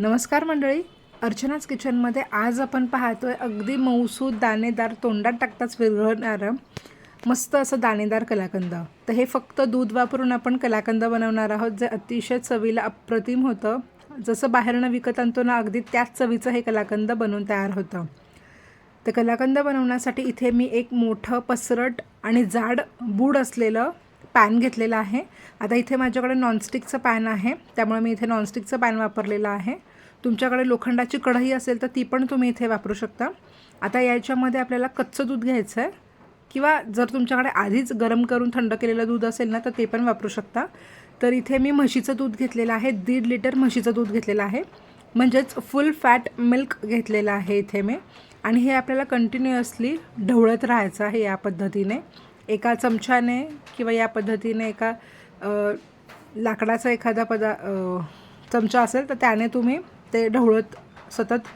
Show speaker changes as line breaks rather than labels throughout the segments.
नमस्कार मंडळी. अर्चनाच किचनमध्ये आज आपण पाहतोय अगदी मऊसूद दाणेदार तोंडात टाकताच विरघळणारं मस्त असं दाणेदार कलाकंद. तर हे फक्त दूध वापरून आपण कलाकंद बनवणार आहोत जे अतिशय चवीला अप्रतिम होतं. जसं बाहेरनं विकत आणतो ना अगदी त्याच चवीचं हे कलाकंद बनवून तयार होतं. तर कलाकंद बनवण्यासाठी इथे मी एक मोठं पसरट आणि जाड बूड असलेलं पॅन घेतलेलं आहे. आता इथे माझ्याकडे नॉनस्टिकचं पॅन आहे त्यामुळे मी इथे नॉनस्टिकचं पॅन वापरलेलं आहे. तुमच्याकडे लोखंडाची कढई असेल तर ती पण तुम्ही इथे वापरू शकता. आता याच्यामध्ये आपल्याला कच्चं दूध घ्यायचं आहे किंवा जर तुमच्याकडे आधीच गरम करून थंड केलेलं दूध असेल ना तर ते पण वापरू शकता. तर इथे मी म्हशीचं दूध घेतलेलं आहे. दीड लिटर म्हशीचं दूध घेतलेलं आहे. म्हणजेच फुल फॅट मिल्क घेतलेलं आहे इथे मी. आणि हे आपल्याला कंटिन्युअसली ढवळत राहायचं आहे या पद्धतीने. एका चमच्याने किंवा या पद्धतीने एका लाकडाचा एखादा पदा चमचा असेल तर त्याने तुम्ही ते ढवळत सतत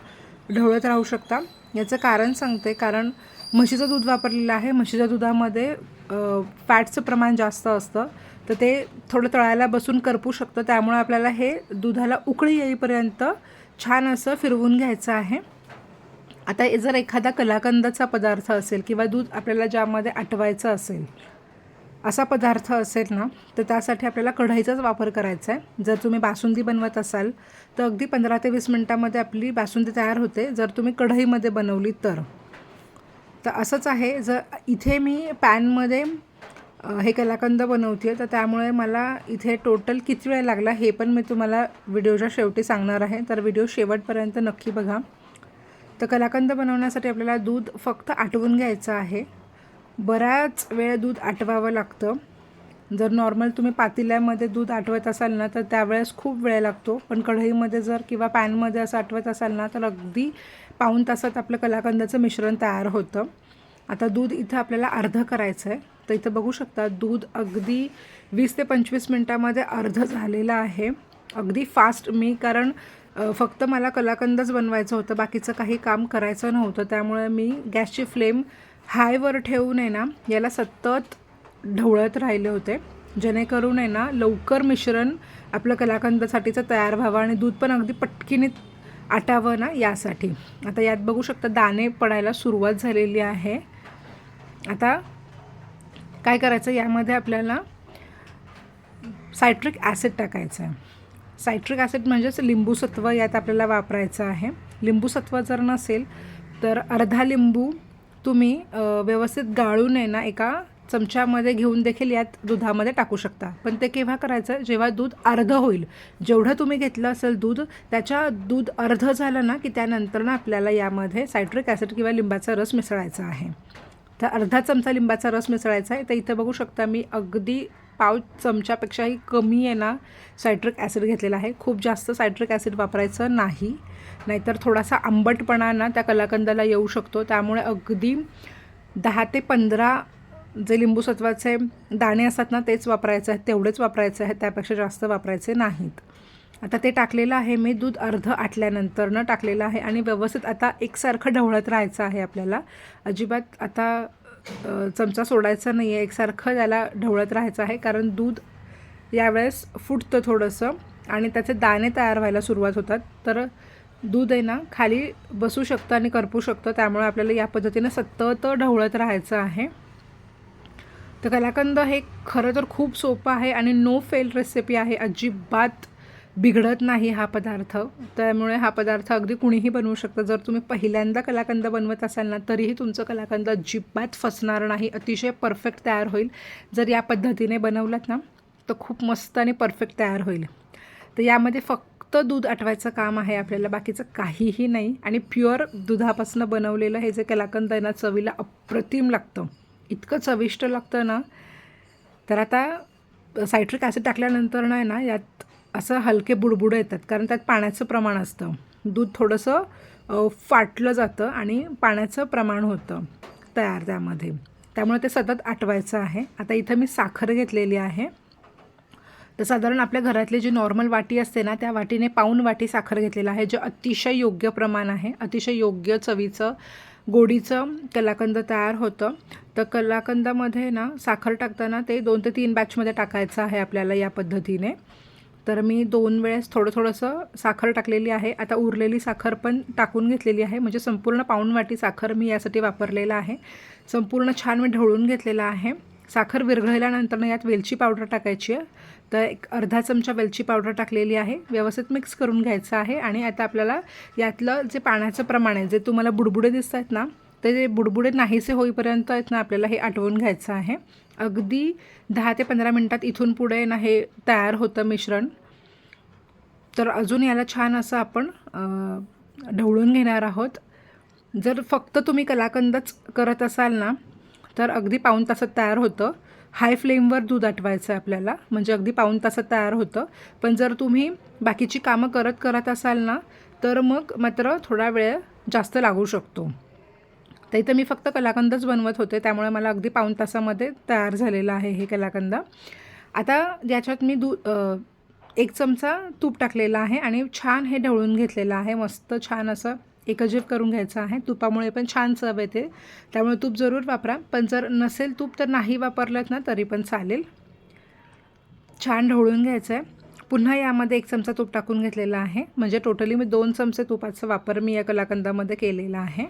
ढवळत राहू शकता. याचं कारण सांगते कारण म्हशीचं दूध वापरलेलं आहे. म्हशीच्या दुधामध्ये फॅटचं प्रमाण जास्त असतं. तर ते थोडं तळायला बसून करपू शकतं. त्यामुळे आपल्याला हे दुधाला उकळी येईपर्यंत छान असं फिरवून घ्यायचं आहे. आता जर एखादा कलाकंदाचा पदार्थ असेल किंवा दूध आपल्याला ज्यामध्ये आटवायचं असेल असा पदार्थ असेल ना तर त्यासाठी आपल्याला कढईचाच वापर करायचा आहे. जर तुम्ही बासुंदी बनवत असाल तर अगदी पंधरा ते वीस मिनटामध्ये आपली बासुंदी तयार होते. जर तुम्ही कढईमध्ये बनवली तर. तर असंच आहे. जर इथे मी पॅनमध्ये हे कलाकंद बनवते तर त्यामुळे मला इथे टोटल किती वेळ लागला हे पण मी तुम्हाला व्हिडिओच्या शेवटी सांगणार आहे. तर व्हिडिओ शेवटपर्यंत नक्की बघा. तर कलाकंद बनवण्यासाठी आपल्याला दूध फक्त आटवून घ्यायचं आहे. बराच वेळ दूध आटवावं लागतं. जर नॉर्मल तुम्ही पातेल्यामध्ये दूध आटवत असाल ना तर त्यावेळेस खूप वेळ लागतो. पण कढईमध्ये जर किंवा पॅनमध्ये असं आटवत असाल ना तर अगदी पाऊण तासात आपलं कलाकंदाचं मिश्रण तयार होतं. आता दूध इथं आपल्याला अर्ध करायचं आहे. तर इथं बघू शकता दूध अगदी वीस ते पंचवीस मिनटामध्ये अर्ध झालेलं आहे. अगदी फास्ट मी कारण फक्त मला कलाकंदच बनवायचं होतं. बाकीचं काही काम करायचं नव्हतं. त्यामुळे मी गॅसची फ्लेम हायवर ठेवून आहे ना याला सतत ढवळत राहिले होते. जेणेकरून आहे ना लवकर मिश्रण आपलं कलाकंदासाठीचं तयार व्हावं आणि दूध पण अगदी पटकीने आटावं ना यासाठी. आता यात बघू शकता दाणे पडायला सुरुवात झालेली आहे. आता काय करायचं यामध्ये आपल्याला सायट्रिक ॲसिड टाकायचं आहे. सायट्रिक ॲसिड म्हणजेच लिंबूसत्व यात आपल्याला वापरायचं आहे. लिंबूसत्व जर नसेल तर अर्धा लिंबू तुम्ही व्यवस्थित गाळून आहे ना एका चमच्यामध्ये घेऊन देखील यात दुधामध्ये टाकू शकता. पण ते केव्हा करायचं? जेव्हा दूध अर्ध होईल. जेवढं तुम्ही घेतलं असेल दूध त्याच्या दूध अर्ध झालं ना की त्यानंतर ना आपल्याला यामध्ये सायट्रिक ॲसिड किंवा लिंबाचा रस मिसळायचा आहे. तर अर्धा चमचा लिंबाचा रस मिसळायचा आहे. तर इथं बघू शकता मी अगदी पाव चमच्यापेक्षाही कमी आहे ना सायट्रिक ॲसिड घेतलेला आहे. खूप जास्त सायट्रिक ॲसिड वापरायचं नाही. नाहीतर थोडासा आंबटपणा ना त्या कलाकंदाला येऊ शकतो. त्यामुळे अगदी दहा ते पंधरा जे लिंबूसत्वाचे दाणे असतात ना तेच वापरायचे आहेत तेवढेच वापरायचे आहेत त्यापेक्षा जास्त वापरायचे नाहीत. आता ते टाकलेलं आहे मी दूध अर्ध आटल्यानंतर न टाकलेलं आहे आणि व्यवस्थित आता एकसारखं ढवळत राहायचं आहे आपल्याला. अजिबात आता चमचा सोडायचा नाही आहे एकसारखं त्याला ढवळत राहायचं आहे कारण दूध यावेळेस फुटतं थोडंसं आणि त्याचे दाणे तयार व्हायला सुरुवात होतात. तर दूध आहे ना खाली बसू शकतं आणि करपू शकतं. त्यामुळे आपल्याला या पद्धतीनं सतत ढवळत राहायचं आहे. तर कलाकंद हे खरं तर खूप सोपं आहे आणि नो फेल रेसिपी आहे. अजिबात बिघडत नाही हा पदार्थ. त्यामुळे हा पदार्थ अगदी कुणीही बनवू शकतं. जर तुम्ही पहिल्यांदा कलाकंद बनवत असाल ना तरीही तुमचं कलाकंद अजिबात फसणार नाही. अतिशय परफेक्ट तयार होईल. जर या पद्धतीने बनवलात ना तर खूप मस्त आणि परफेक्ट तयार होईल. तर यामध्ये फक्त दूध आठवायचं काम आहे आपल्याला बाकीचं काहीही नाही. आणि प्युअर दुधापासून बनवलेलं हे जे कलाकंद आहे ना चवीला अप्रतिम लागतं. इतकं चविष्ट लागतं ना. तर आता सायट्रिक ॲसिड टाकल्यानंतर ना आहे ना यात असं हलके बुडबुडं येतात कारण त्यात पाण्याचं प्रमाण असतं. दूध थोडंसं फाटलं जातं आणि पाण्याचं प्रमाण होतं तयार त्यामध्ये. त्यामुळे ते सतत आटवायचं आहे. आता इथं मी साखर घेतलेली आहे. तर साधारण आपल्या घरातली जी नॉर्मल वाटी असते ना त्या वाटीने पाऊन वाटी साखर घेतलेला आहे जे अतिशय योग्य प्रमाण आहे. अतिशय योग्य चवीचं गोडीचं कलाकंद तयार होतं. तर कलाकंदामध्ये ना साखर टाकताना ते दोन ते तीन बॅचमध्ये टाकायचं आहे आपल्याला या पद्धतीने. तर मी दोन वेळेस थोडं थोडंसं साखर टाकलेली आहे. आता उरलेली साखर पण टाकून घेतलेली आहे. म्हणजे संपूर्ण पाऊण वाटी साखर मी यासाठी वापरलेला आहे. संपूर्ण छान मी ढवळून घेतलेला आहे. साखर विरघळल्यानंतर यात वेलची पावडर टाकायची आहे. तर एक अर्धा चमचा वेलची पावडर टाकलेली आहे. व्यवस्थित मिक्स करून घ्यायचं आहे आणि आता आपल्याला यातलं जे पाण्याचं प्रमाण आहे जे तुम्हाला बुडबुडे दिसत आहेत ना ते जे बुडबुडे नाहीसे होईपर्यंत आहेत ना आपल्याला हे आटवून घ्यायचं आहे. अगदी दहा ते पंधरा मिनटात इथून पुढे ना हे तयार होतं मिश्रण. तर अजून याला छान असं आपण ढवळून घेणार आहोत. जर फक्त तुम्ही कलाकंदच करत असाल ना तर अगदी पाऊण तासात तयार होतं. हाय फ्लेमवर दूध आटवायचं आहे आपल्याला. म्हणजे अगदी पाऊण तासात तयार होतं. पण जर तुम्ही बाकीची कामं करत करत असाल ना तर मग मात्र थोडा वेळ जास्त लागू शकतो. तर इथं मी फक्त कलाकंदच बनवत होते. त्यामुळे मला अगदी पाऊण तासामध्ये तयार झालेलं आहे हे कलाकंद. आता याच्यात मी दू एक चमचा तूप टाकलेला आहे आणि छान हे ढवळून घेतलेलं आहे. मस्त छान असं एकजीव करून घ्यायचं आहे. तुपामुळे पण छान चव येते. त्यामुळे तूप जरूर वापरा. पण जर नसेल तूप तर नाही वापरलं ना तरी पण चालेल. छान ढवळून घ्यायचं आहे पुन्हा यामध्ये एक चमचा तूप टाकून घेतलेला आहे. म्हणजे टोटली मी दोन चमचे तुपाचा वापर मी या कलाकंदामध्ये केलेला आहे.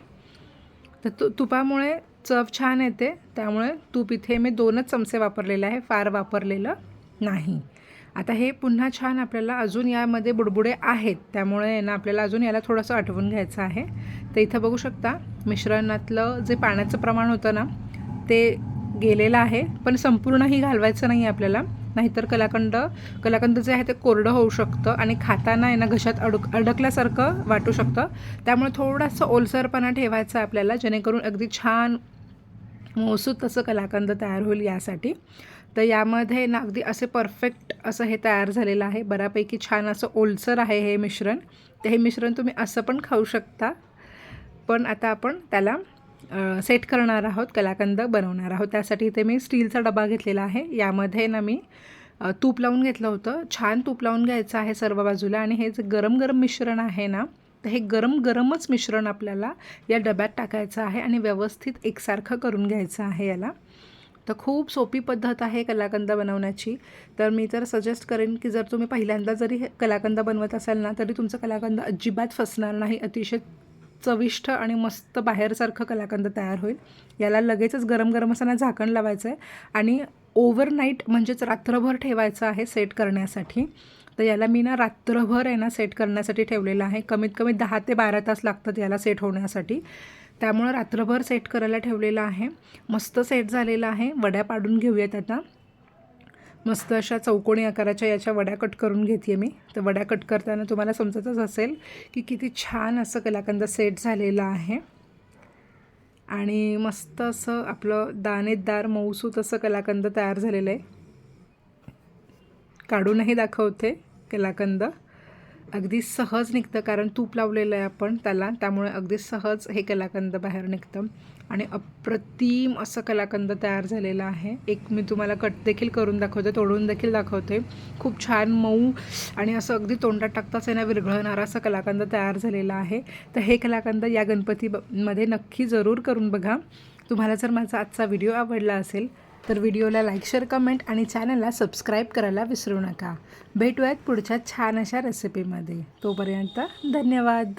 तर तु तुपामुळे चव छान येते. त्यामुळे तूप इथे मी दोनच चमचे वापरलेले आहे. फार वापरलेलं नाही. आता हे पुन्हा छान आपल्याला अजून यामध्ये बुडबुडे आहेत. त्यामुळे आहे ना आपल्याला अजून याला थोडंसं आठवून घ्यायचं आहे. तर इथं बघू शकता मिश्रणातलं जे पाण्याचं प्रमाण होतं ना ते गेलेलं आहे. पण संपूर्णही घालवायचं नाही आपल्याला. नाहीतर कलाकंद कलाकंद जे आहे ते कोरडं होऊ शकतं आणि खाताना आहे ना घशात अडक अडकल्यासारखं वाटू शकतं. त्यामुळे थोडंसं ओलसरपणा ठेवायचा आपल्याला जेणेकरून अगदी छान मोसूत तसं कलाकंद तयार होईल यासाठी. तर यामध्ये ना अगदी असे परफेक्ट असं हे तयार झालेलं आहे. बऱ्यापैकी छान असं ओलसर आहे हे मिश्रण. तर हे मिश्रण तुम्ही असं पण खाऊ शकता. पण आता आपण त्याला सेट करणार आहोत कलाकंद बनवणार आहोत. त्यासाठी इथे मी स्टीलचा डबा घेतलेला आहे. यामध्ये ना मी तूप लावून घेतलं होतं. छान तूप लावून घ्यायचं आहे सर्व बाजूला. आणि हे जे गरम गरम मिश्रण आहे ना तर हे गरम गरमच मिश्रण आपल्याला या डब्यात टाकायचं आहे आणि व्यवस्थित एकसारखं करून घ्यायचं आहे याला. तर खूप सोपी पद्धत आहे कलाकंद बनवण्याची. तर मी तर सजेस्ट करेन की जर तुम्ही पहिल्यांदा जरी हे कलाकंद बनवत असाल ना तरी तुमचं कलाकंद अजिबात फसणार नाही. अतिशय चविष्ट आणि मस्त बाहेरसारखं कलाकंद तयार होईल. याला लगेचच गरम गरम असताना झाकण लावायचं आहे आणि ओव्हरनाईट म्हणजेच रात्रभर ठेवायचं आहे सेट करण्यासाठी. तर याला मी ना रात्रभर आहे ना सेट करण्यासाठी ठेवलेलं आहे. कमीत कमी दहा ते बारा तास लागतात याला सेट होण्यासाठी. त्यामुळं रात्रभर सेट करायला ठेवलेलं आहे. मस्त सेट झालेलं आहे. वड्या पाडून घेऊयात आता. मस्त अशा चौकोनी आकाराच्या याच्या वड्या कट करून घेते मी. तर वड्या कट करताना तुम्हाला समजतच असेल की किती छान असं कलाकंद सेट झालेलं आहे. आणि मस्त असं आपलं दाणेदार मऊसूत असं कलाकंद तयार झालेलं आहे. काढूनही दाखवते कलाकंद. अगदी सहज निघतं कारण तूप लावलेलं आहे आपण त्याला. त्यामुळे अगदी सहज हे कलाकंद बाहेर निघतं. आणि अप्रतिम असं कलाकंद तयार झालेलं आहे. एक मी तुम्हाला कट देखील करून दाखवते तोडून देखील दाखवते. खूप छान मऊ आणि असं अगदी तोंडात टाकताच आहे ना विरघळणारा असं कलाकंद तयार झालेला आहे. तर हे कलाकंद या गणपती ब- मध्ये नक्की जरूर करून बघा. तुम्हाला जर माझा आजचा व्हिडिओ आवडला असेल तर व्हिडिओला लाईक शेअर कमेंट आणि चॅनलला सबस्क्राईब करायला विसरू नका. भेटूयात पुढच्या छान अशा रेसिपीमध्ये तोपर्यंत धन्यवाद.